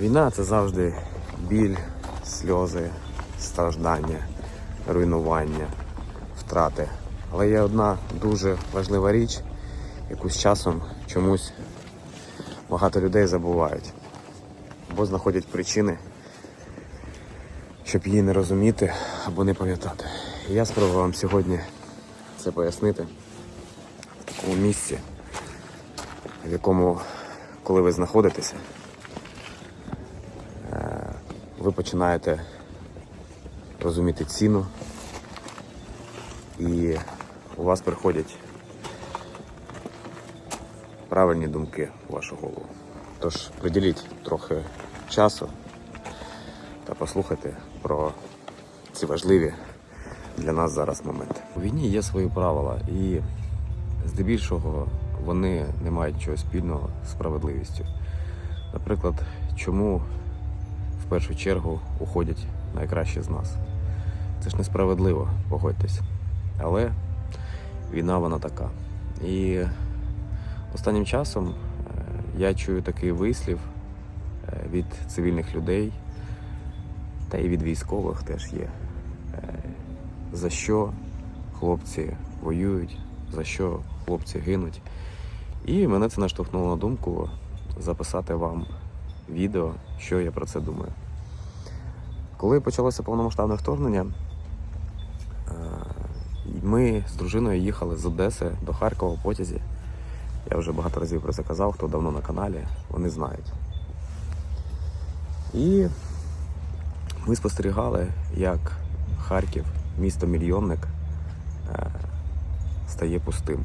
Війна це завжди біль, сльози, страждання, руйнування, втрати. Але є одна дуже важлива річ, яку з часом чомусь багато людей забувають або знаходять причини, щоб її не розуміти або не пам'ятати. І я спробую вам сьогодні це пояснити в такому місці, в якому, коли ви знаходитеся, ви починаєте розуміти ціну, і у вас приходять правильні думки в вашу голову. Тож приділіть трохи часу та послухайте про ці важливі для нас зараз моменти. У війні є свої правила, і здебільшого вони не мають нічого спільного з справедливістю. Наприклад, чому першу чергу уходять найкращі з нас? Це ж несправедливо, погодьтесь. Але війна вона така. І останнім часом е, я чую такий вислів е, від цивільних людей, та і від військових теж є. Е, За що хлопці воюють, за що хлопці гинуть. І мене це наштовхнуло на думку записати вам відео, що я про це думаю. Коли почалося повномасштабне вторгнення, е, ми з дружиною їхали з Одеси до Харкова в потязі. Я вже багато разів про це казав, хто давно на каналі, вони знають. І ми спостерігали, як Харків, місто мільйонник, е, стає пустим.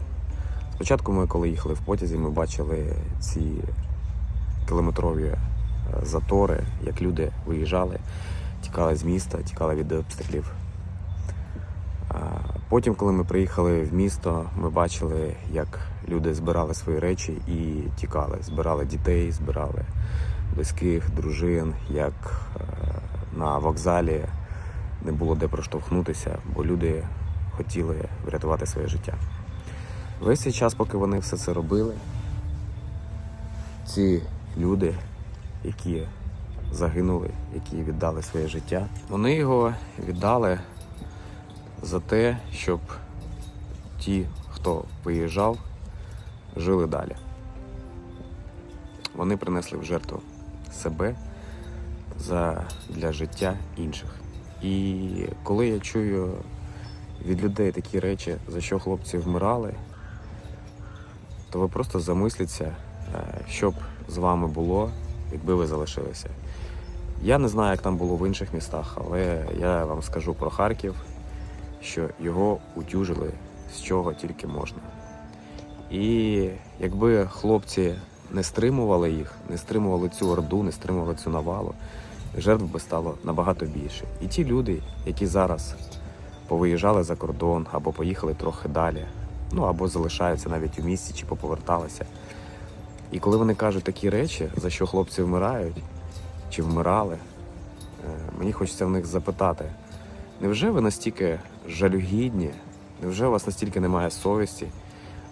Спочатку ми, коли їхали в потязі, ми бачили ці кілометрові затори, як люди виїжджали, тікали з міста, тікали від обстрілів. Потім, коли ми приїхали в місто, ми бачили, як люди збирали свої речі і тікали. Збирали дітей, збирали близьких, дружин, як е, на вокзалі не було де проштовхнутися, бо люди хотіли врятувати своє життя. Весь цей час, поки вони все це робили, ці люди, які загинули, які віддали своє життя, вони його віддали за те, щоб ті, хто виїжджав, жили далі. Вони принесли в жертву себе за, для життя інших. І коли я чую від людей такі речі, за що хлопці вмирали, то ви просто замисліться, е, що б з вами було, якби ви залишилися. Я не знаю, як там було в інших містах, але я вам скажу про Харків, що його утюжили з чого тільки можна. І якби хлопці не стримували їх, не стримували цю орду, не стримували цю навалу, жертв би стало набагато більше. І ті люди, які зараз повиїжджали за кордон або поїхали трохи далі, ну або залишаються навіть у місті чи поповерталися. І коли вони кажуть такі речі, за що хлопці вмирають чи вмирали, е, мені хочеться в них запитати: невже ви настільки жалюгідні, невже у вас настільки немає совісті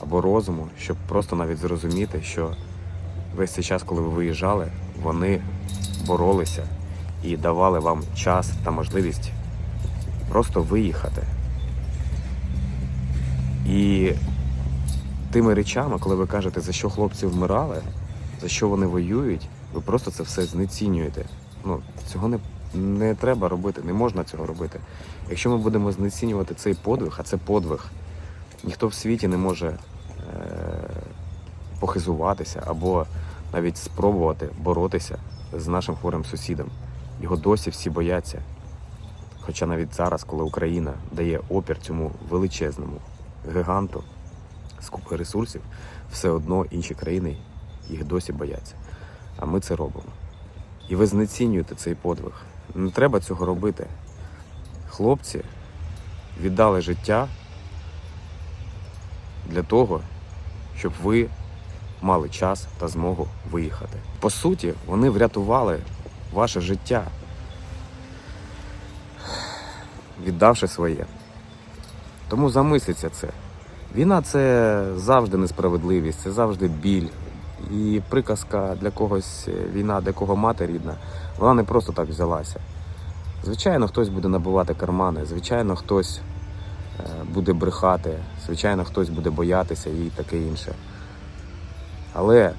або розуму, щоб просто навіть зрозуміти, що весь цей час, коли ви виїжджали, вони боролися і давали вам час та можливість просто виїхати. І тими речами, коли ви кажете, за що хлопці вмирали, за що вони воюють, ви просто це все знецінюєте. Ну, цього не, не треба робити, не можна цього робити. Якщо ми будемо знецінювати цей подвиг, а це подвиг, ніхто в світі не може е- похизуватися або навіть спробувати боротися з нашим хворим сусідом. Його досі всі бояться. Хоча навіть зараз, коли Україна дає опір цьому величезному гіганту з ресурсів, все одно інші країни їх досі бояться. А ми це робимо. І ви знецінюєте цей подвиг. Не треба цього робити. Хлопці віддали життя для того, щоб ви мали час та змогу виїхати. По суті, вони врятували ваше життя, віддавши своє. Тому замисліться це. Війна це завжди несправедливість, це завжди біль, І приказка для когось е, війна, для кого мати рідна, вона не просто так взялася. Звичайно, хтось буде набивати кармани, звичайно, хтось е, буде брехати, звичайно, хтось буде боятися і таке інше. Але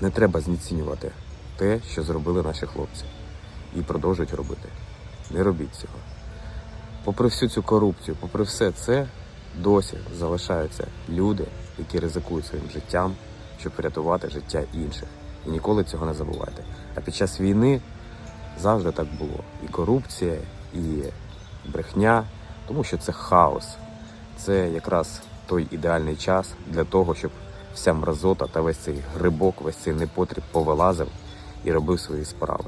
не треба знецінювати те, що зробили наші хлопці, і продовжують робити. Не робіть цього. Попри всю цю корупцію, попри все це, досі залишаються люди, які ризикують своїм життям, щоб врятувати життя інших. І ніколи цього не забувайте. А під час війни завжди так було. І корупція, і брехня, тому що це хаос. Це якраз той ідеальний час для того, щоб вся мразота та весь цей грибок, весь цей непотріб повилазив і робив свої справи.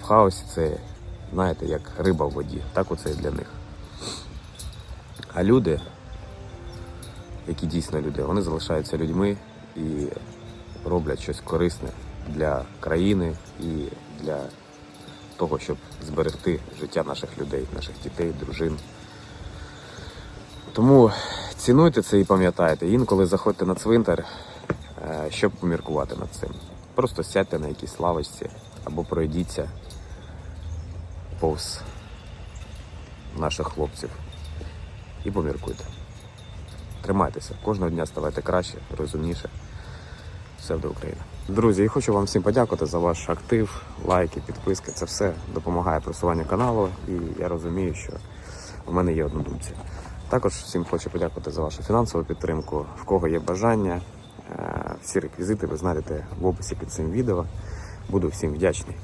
В хаосі це, знаєте, як риба в воді, так оце і для них. А люди, які дійсно люди, вони залишаються людьми і роблять щось корисне для країни і для того, щоб зберегти життя наших людей, наших дітей, дружин. Тому цінуйте це і пам'ятайте. Інколи заходьте на цвинтар, е, щоб поміркувати над цим. Просто сядьте на якійсь лавочці або пройдіться повз наших хлопців і поміркуйте. Тримайтеся, кожного дня ставайте краще, розумніше. Все буде Україна. Друзі, я хочу вам всім подякувати за ваш актив, лайки, підписки. Це все допомагає просуванню каналу, і я розумію, що у мене є однодумці. Також всім хочу подякувати за вашу фінансову підтримку. В кого є бажання, е, всі реквізити ви знайдете в описі під цим відео. Буду всім вдячний.